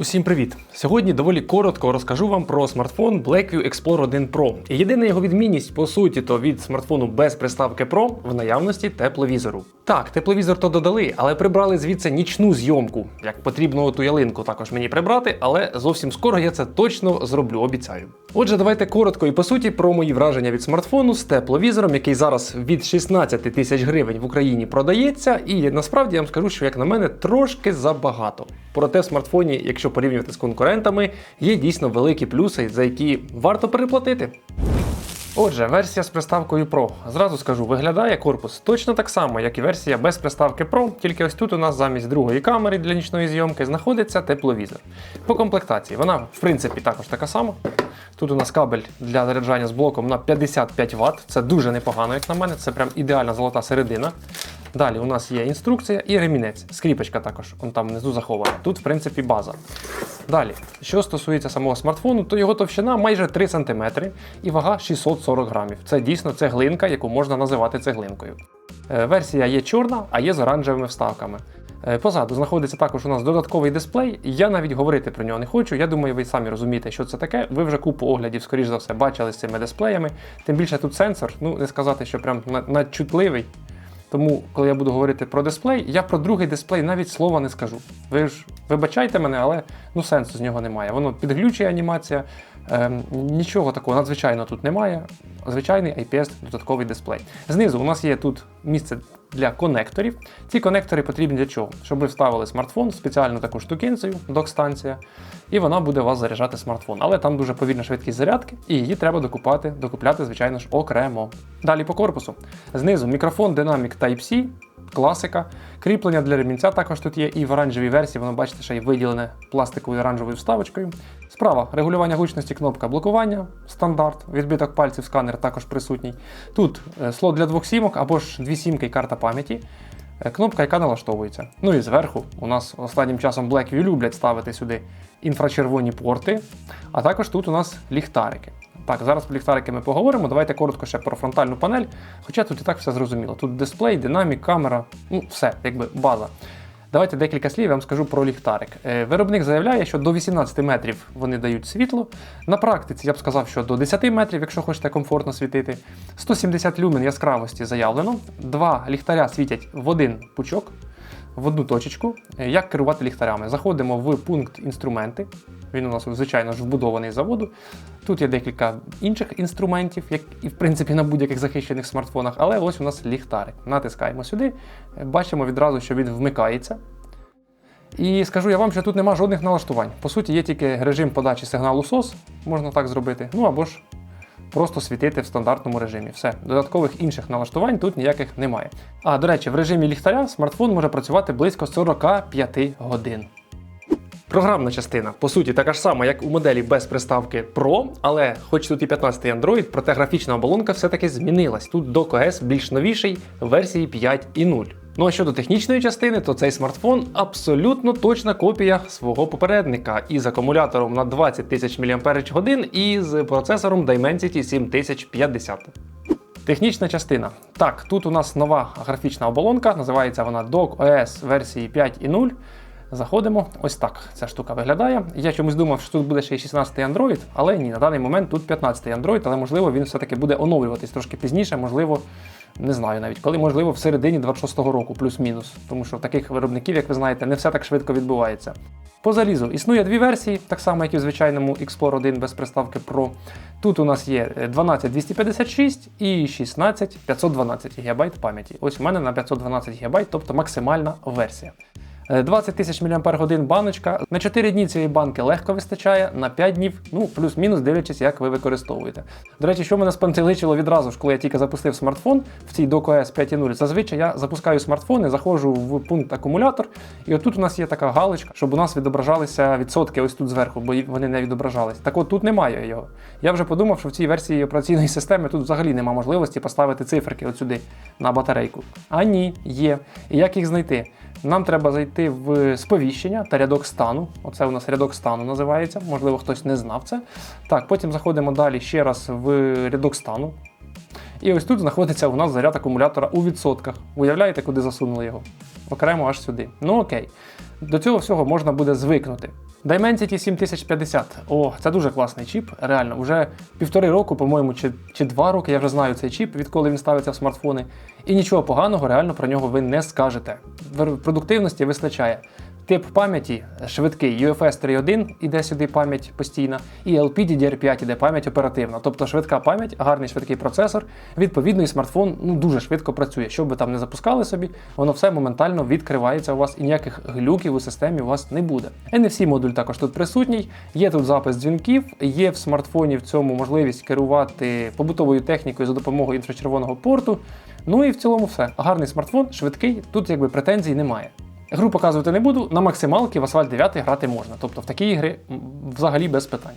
Усім привіт! Сьогодні доволі коротко розкажу вам про смартфон Blackview Explorer 1 Pro. І єдина його відмінність, по суті, то від смартфону без приставки Pro в наявності тепловізору. Так, тепловізор то додали, але прибрали звідси нічну зйомку. Як потрібно ту ялинку також мені прибрати, але зовсім скоро я це точно зроблю, обіцяю. Отже, давайте коротко і по суті про мої враження від смартфону з тепловізором, який зараз від 16 тисяч гривень в Україні продається. І насправді я вам скажу, що як на мене трошки забагато. Проте в смартфоні, якщо порівнювати з конкурентами, є дійсно великі плюси, за які варто переплатити. Отже, версія з приставкою Pro. Зразу скажу, виглядає корпус точно так само, як і версія без приставки Pro, тільки ось тут у нас замість другої камери для нічної зйомки знаходиться тепловізор. По комплектації вона, в принципі, також така сама. Тут у нас кабель для заряджання з блоком на 55 Вт. Це дуже непогано, як на мене. Це прям ідеальна золота середина. Далі у нас є інструкція і ремінець. Скріпочка також, он там внизу захована. Тут, в принципі, база. Далі, що стосується самого смартфону, то його товщина майже 3 см і вага 640 грамів. Це дійсно цеглинка, яку можна називати цеглинкою. Е, Версія є чорна, а є з оранжевими вставками. Е, Позаду знаходиться також у нас додатковий дисплей. Я навіть говорити про нього не хочу. Я думаю, ви самі розумієте, що це таке. Ви вже купу оглядів, скоріш за все, бачили з цими дисплеями. Тим більше тут сенсор, ну не сказати, що прям на- надчутливий. Тому, коли я буду говорити про дисплей, я про другий дисплей навіть слова не скажу. Ви ж вибачайте мене, але ну сенсу з нього немає. Воно підглючує анімація, нічого такого надзвичайного тут немає. Звичайний IPS додатковий дисплей. Знизу у нас є тут місце для конекторів. Ці конектори потрібні для чого? Щоб ви вставили смартфон, спеціальну таку штукенцію, док-станція, і вона буде у вас заряджати смартфон. Але там дуже повільна швидкість зарядки, і її треба докупати, докупляти, звичайно ж, окремо. Далі по корпусу. Знизу мікрофон Dynamic Type-C, класика. Кріплення для ремінця також тут є, і в оранжевій версії, воно бачите, ще й виділене пластиковою оранжевою вставочкою. Справа регулювання гучності, кнопка блокування, стандарт, відбиток пальців, сканер також присутній. Тут е, слот для двох сімок або ж дві сімки і карта пам'яті. Е, Кнопка, яка налаштовується. Ну і зверху у нас останнім часом Blackview люблять ставити сюди інфрачервоні порти, а також тут у нас ліхтарики. Так, зараз про ліхтарики ми поговоримо. Давайте коротко ще про фронтальну панель. Хоча тут і так все зрозуміло. Тут дисплей, динамік, камера, ну все, якби база. Давайте декілька слів я вам скажу про ліхтарик. Е, Виробник заявляє, що до 18 метрів вони дають світло. На практиці я б сказав, що до 10 метрів, якщо хочете комфортно світити. 170 люмен яскравості заявлено. Два ліхтаря світять в один пучок, в одну точечку. Е, Як керувати ліхтарями? Заходимо в пункт інструменти. Він у нас, звичайно ж, вбудований заводу. Тут є декілька інших інструментів, як і в принципі на будь-яких захищених смартфонах, але ось у нас ліхтарик. Натискаємо сюди, е, бачимо відразу, що він вмикається. І скажу я вам, що тут нема жодних налаштувань. По суті, є тільки режим подачі сигналу SOS, можна так зробити. Ну або ж просто світити в стандартному режимі. Все, додаткових інших налаштувань тут ніяких немає. А до речі, в режимі ліхтаря смартфон може працювати близько 45 годин. Програмна частина, по суті, така ж сама, як у моделі без приставки Pro, але хоч тут і 15-й Android, проте графічна оболонка все-таки змінилась. Тут Dock OS більш новіший версії 5.0. Ну а щодо технічної частини, то цей смартфон абсолютно точна копія свого попередника із акумулятором на 20 тисяч мАч і з процесором Dimensity 7050. Технічна частина. Так, тут у нас нова графічна оболонка, називається вона Dock OS версії 5.0. Заходимо, ось так ця штука виглядає. Я чомусь думав, що тут буде ще й 16-й Android, але ні, на даний момент тут 15-й Android, але можливо він все-таки буде оновлюватись трошки пізніше, можливо, не знаю навіть коли, можливо, в середині 26-го року, плюс-мінус. Тому що таких виробників, як ви знаєте, не все так швидко відбувається. По залізу існує дві версії, так само, як і в звичайному Explorer 1 без приставки Pro. Тут у нас є 12256 і 16512 ГБ пам'яті. Ось у мене на 512 ГБ, тобто максимальна версія. Е, 20 тисяч мАч баночка. На 4 дні цієї банки легко вистачає, на 5 днів, ну плюс-мінус дивлячись, як ви використовуєте. До речі, що мене спантеличило відразу ж, коли я тільки запустив смартфон в цій DocOS 5.0, зазвичай я запускаю смартфон і заходжу в пункт акумулятор, і отут у нас є така галочка, щоб у нас відображалися відсотки ось тут зверху, бо вони не відображались. Так от тут немає його. Я вже подумав, що в цій версії операційної системи тут взагалі немає можливості поставити циферки от сюди на батарейку. А ні, є. І як їх знайти? Нам треба зайти в сповіщення та рядок стану. Оце у нас рядок стану називається. Можливо, хтось не знав це. Так, потім заходимо далі ще раз в рядок стану. І ось тут знаходиться у нас заряд акумулятора у відсотках. Уявляєте, куди засунули його? Окремо аж сюди. Ну окей. До цього всього можна буде звикнути. Dimensity 7050. О, це дуже класний чіп. Реально, вже півтори року, по-моєму, чи, чи два роки я вже знаю цей чіп, відколи він ставиться в смартфони. І нічого поганого реально про нього ви не скажете. Продуктивності вистачає. Тип пам'яті швидкий UFS 3.1 іде сюди пам'ять постійна, і LPDDR5 іде пам'ять оперативна. Тобто швидка пам'ять, гарний швидкий процесор. Відповідно, і смартфон ну, дуже швидко працює. Що б там не запускали собі, воно все моментально відкривається у вас і ніяких глюків у системі у вас не буде. NFC модуль також тут присутній. Є тут запис дзвінків, є в смартфоні в цьому можливість керувати побутовою технікою за допомогою інфрачервоного порту. Ну і в цілому все. Гарний смартфон, швидкий, тут якби претензій немає. Гру показувати не буду, на максималки в асфальт 9 грати можна. Тобто в такі ігри взагалі без питань.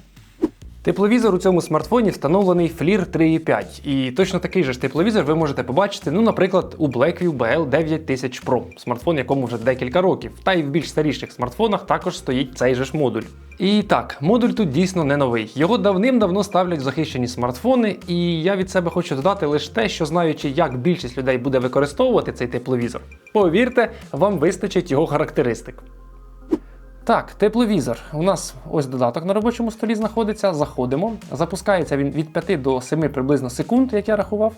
Тепловізор у цьому смартфоні встановлений FLIR 3.5. І точно такий же ж тепловізор ви можете побачити, ну, наприклад, у Blackview BL 9000 Pro, смартфон, якому вже декілька років. Та й в більш старіших смартфонах також стоїть цей же ж модуль. І так, модуль тут дійсно не новий. Його давним-давно ставлять в захищені смартфони, і я від себе хочу додати лише те, що знаючи, як більшість людей буде використовувати цей тепловізор, повірте, вам вистачить його характеристик. Так, тепловізор. У нас ось додаток на робочому столі знаходиться. Заходимо. Запускається він від 5 до 7 приблизно секунд, як я рахував.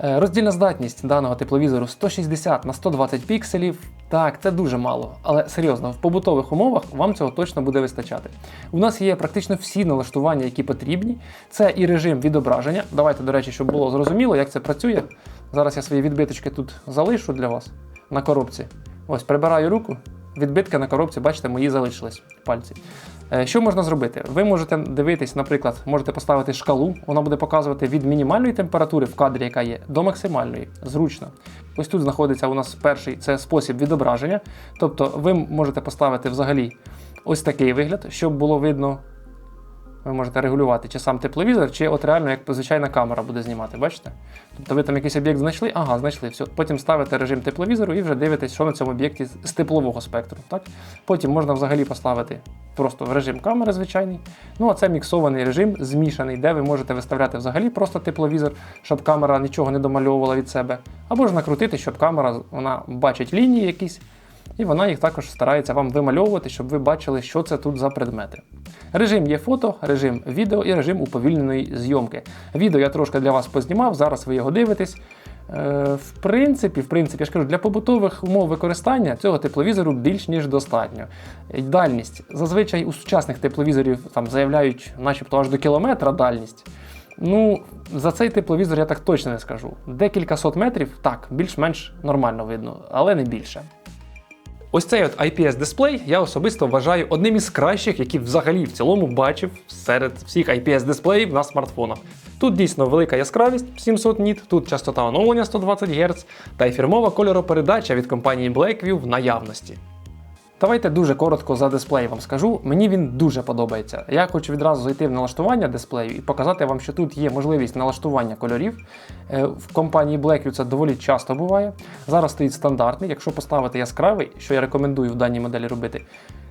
Е, Роздільна здатність даного тепловізору 160 на 120 пікселів. Так, це дуже мало. Але серйозно, в побутових умовах вам цього точно буде вистачати. У нас є практично всі налаштування, які потрібні. Це і режим відображення. Давайте, до речі, щоб було зрозуміло, як це працює. Зараз я свої відбиточки тут залишу для вас на коробці. Ось, прибираю руку. Відбитки на коробці, бачите, мої залишились пальці. Е, Що можна зробити? Ви можете дивитись, наприклад, можете поставити шкалу, вона буде показувати від мінімальної температури в кадрі, яка є, до максимальної. Зручно. Ось тут знаходиться у нас перший це спосіб відображення. Тобто ви можете поставити взагалі ось такий вигляд, щоб було видно. Ви можете регулювати, чи сам тепловізор, чи от реально як звичайна камера буде знімати, бачите? Тобто ви там якийсь об'єкт знайшли, ага, знайшли. Все. Потім ставите режим тепловізору і вже дивитесь, що на цьому об'єкті з теплового спектру. Так? Потім можна взагалі поставити просто в режим камери звичайний. Ну а це міксований режим, змішаний, де ви можете виставляти взагалі просто тепловізор, щоб камера нічого не домальовувала від себе. Або ж накрутити, щоб камера вона бачить лінії якісь. І вона їх також старається вам вимальовувати, щоб ви бачили, що це тут за предмети. Режим є фото, режим відео і режим уповільненої зйомки. Відео я трошки для вас познімав, зараз ви його дивитесь. Е, в принципі, в принципі, я ж кажу, для побутових умов використання цього тепловізору більш ніж достатньо. Дальність. Зазвичай у сучасних тепловізорів там заявляють, начебто аж до кілометра дальність. Ну, за цей тепловізор я так точно не скажу. Декілька сот метрів, так, більш-менш нормально видно, але не більше. Ось цей от IPS-дисплей я особисто вважаю одним із кращих, які взагалі в цілому бачив серед всіх IPS-дисплеїв на смартфонах. Тут дійсно велика яскравість 700 ніт, тут частота оновлення 120 Гц та й фірмова кольоропередача від компанії Blackview в наявності. Давайте дуже коротко за дисплей вам скажу. Мені він дуже подобається. Я хочу відразу зайти в налаштування дисплею і показати вам, що тут є можливість налаштування кольорів. Е, В компанії Blackview це доволі часто буває. Зараз стоїть стандартний. Якщо поставити яскравий, що я рекомендую в даній моделі робити,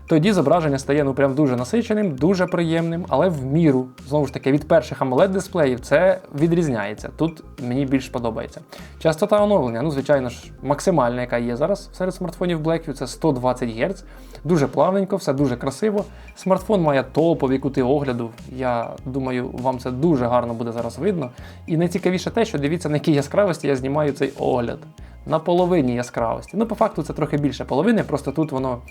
тоді зображення стає ну прям дуже насиченим, дуже приємним, але в міру. Знову ж таки, від перших amoled дисплеїв це відрізняється. Тут мені більш подобається. Частота оновлення, ну звичайно ж, максимальна, яка є зараз серед смартфонів Blackview, це 120 Гц. Дуже плавненько, все дуже красиво. Смартфон має топові кути огляду. Я думаю, вам це дуже гарно буде зараз видно. І найцікавіше те, що дивіться, на якій яскравості я знімаю цей огляд. На половині яскравості. Ну, по факту, це трохи більше половини, просто тут воно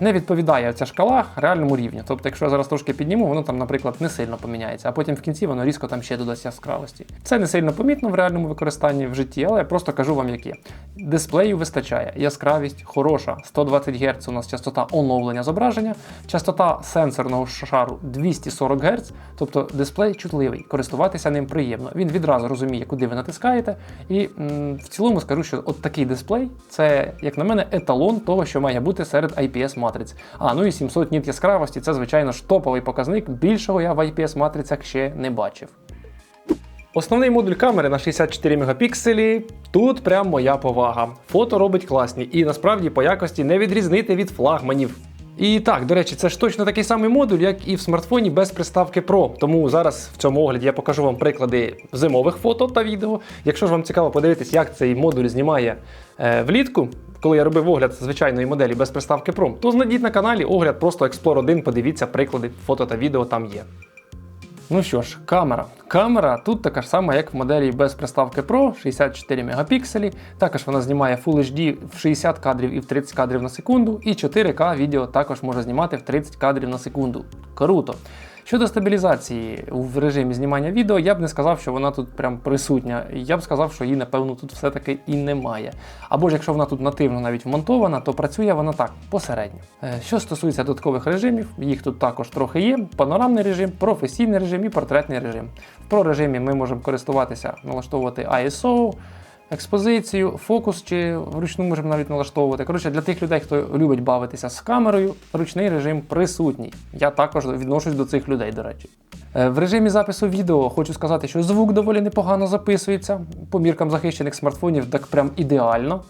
не відповідає ця шкала реальному рівню. Тобто, якщо я зараз трошки підніму, воно там, наприклад, не сильно поміняється, а потім в кінці воно різко там ще додасть яскравості. Це не сильно помітно в реальному використанні в житті, але я просто кажу вам, як є. Дисплею вистачає, яскравість хороша, 120 Гц у нас частота оновлення зображення, частота сенсорного шару 240 Гц, тобто дисплей чутливий, користуватися ним приємно. Він відразу розуміє, куди ви натискаєте. І м, в цілому скажу, що от такий дисплей це, як на мене, еталон того, що має бути серед IPS матриць. А ну і 700 ніт яскравості це, звичайно ж, топовий показник. Більшого я в IPS матрицях ще не бачив. Основний модуль камери на 64 мегапікселі. Тут прям моя повага. Фото робить класні і насправді по якості не відрізнити від флагманів. І так, до речі, це ж точно такий самий модуль, як і в смартфоні без приставки Pro. Тому зараз в цьому огляді я покажу вам приклади зимових фото та відео. Якщо ж вам цікаво подивитись, як цей модуль знімає е, влітку, коли я робив огляд звичайної моделі без приставки Pro, то знайдіть на каналі огляд просто Explore 1, подивіться приклади фото та відео там є. Ну що ж, камера. Камера тут така ж сама, як в моделі без приставки Pro, 64 мегапікселі. Також вона знімає Full HD в 60 кадрів і в 30 кадрів на секунду, і 4К відео також може знімати в 30 кадрів на секунду. Круто! Щодо стабілізації в режимі знімання відео, я б не сказав, що вона тут прям присутня. Я б сказав, що її, напевно, тут все-таки і немає. Або ж якщо вона тут нативно навіть вмонтована, то працює вона так, посередньо. Е, Що стосується додаткових режимів, їх тут також трохи є: панорамний режим, професійний режим і портретний режим. В про режимі ми можемо користуватися, налаштовувати ISO. Експозицію, фокус чи вручну можемо навіть налаштовувати. Коротше, для тих людей, хто любить бавитися з камерою, ручний режим присутній. Я також відношусь до цих людей, до речі. Е, В режимі запису відео хочу сказати, що звук доволі непогано записується. По міркам захищених смартфонів так прям ідеально.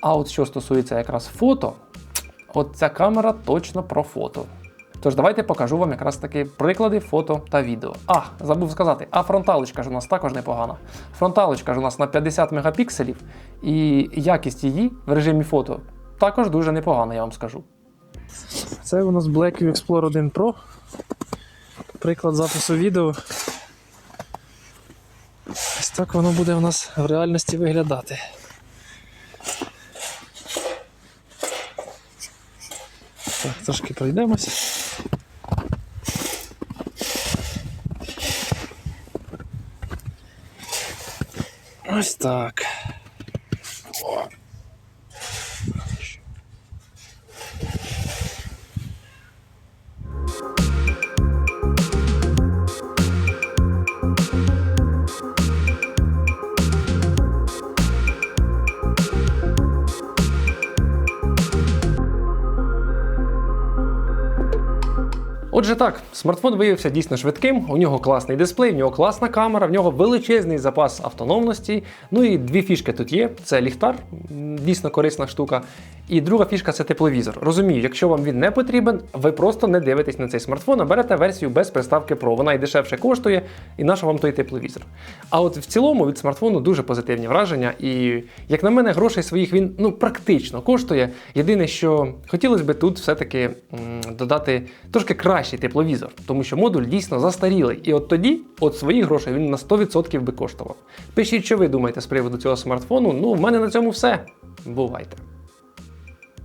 А от що стосується якраз фото, от ця камера точно про фото. Тож давайте покажу вам якраз таки приклади фото та відео. А, забув сказати, а фронталочка ж у нас також непогана. Фронталочка ж у нас на 50 мегапікселів, і якість її в режимі фото також дуже непогана, я вам скажу. Це у нас Blackview Explorer 1 Pro. Приклад запису відео. Ось так воно буде у нас в реальності виглядати. Так, трошки пройдемося. Ось так. Отже, так, смартфон виявився дійсно швидким. У нього класний дисплей, в нього класна камера, в нього величезний запас автономності. Ну і дві фішки тут є: це ліхтар, дійсно корисна штука. І друга фішка це тепловізор. Розумію, якщо вам він не потрібен, ви просто не дивитесь на цей смартфон, а берете версію без приставки Pro. Вона і дешевше коштує, і нащо вам той тепловізор. А от в цілому від смартфону дуже позитивні враження. І як на мене, грошей своїх він ну практично коштує. Єдине, що хотілося б тут все-таки додати трошки кращий тепловізор, тому що модуль дійсно застарілий. І от тоді, от свої гроші він на 100% би коштував. Пишіть, що ви думаєте з приводу цього смартфону. Ну, в мене на цьому все. Бувайте.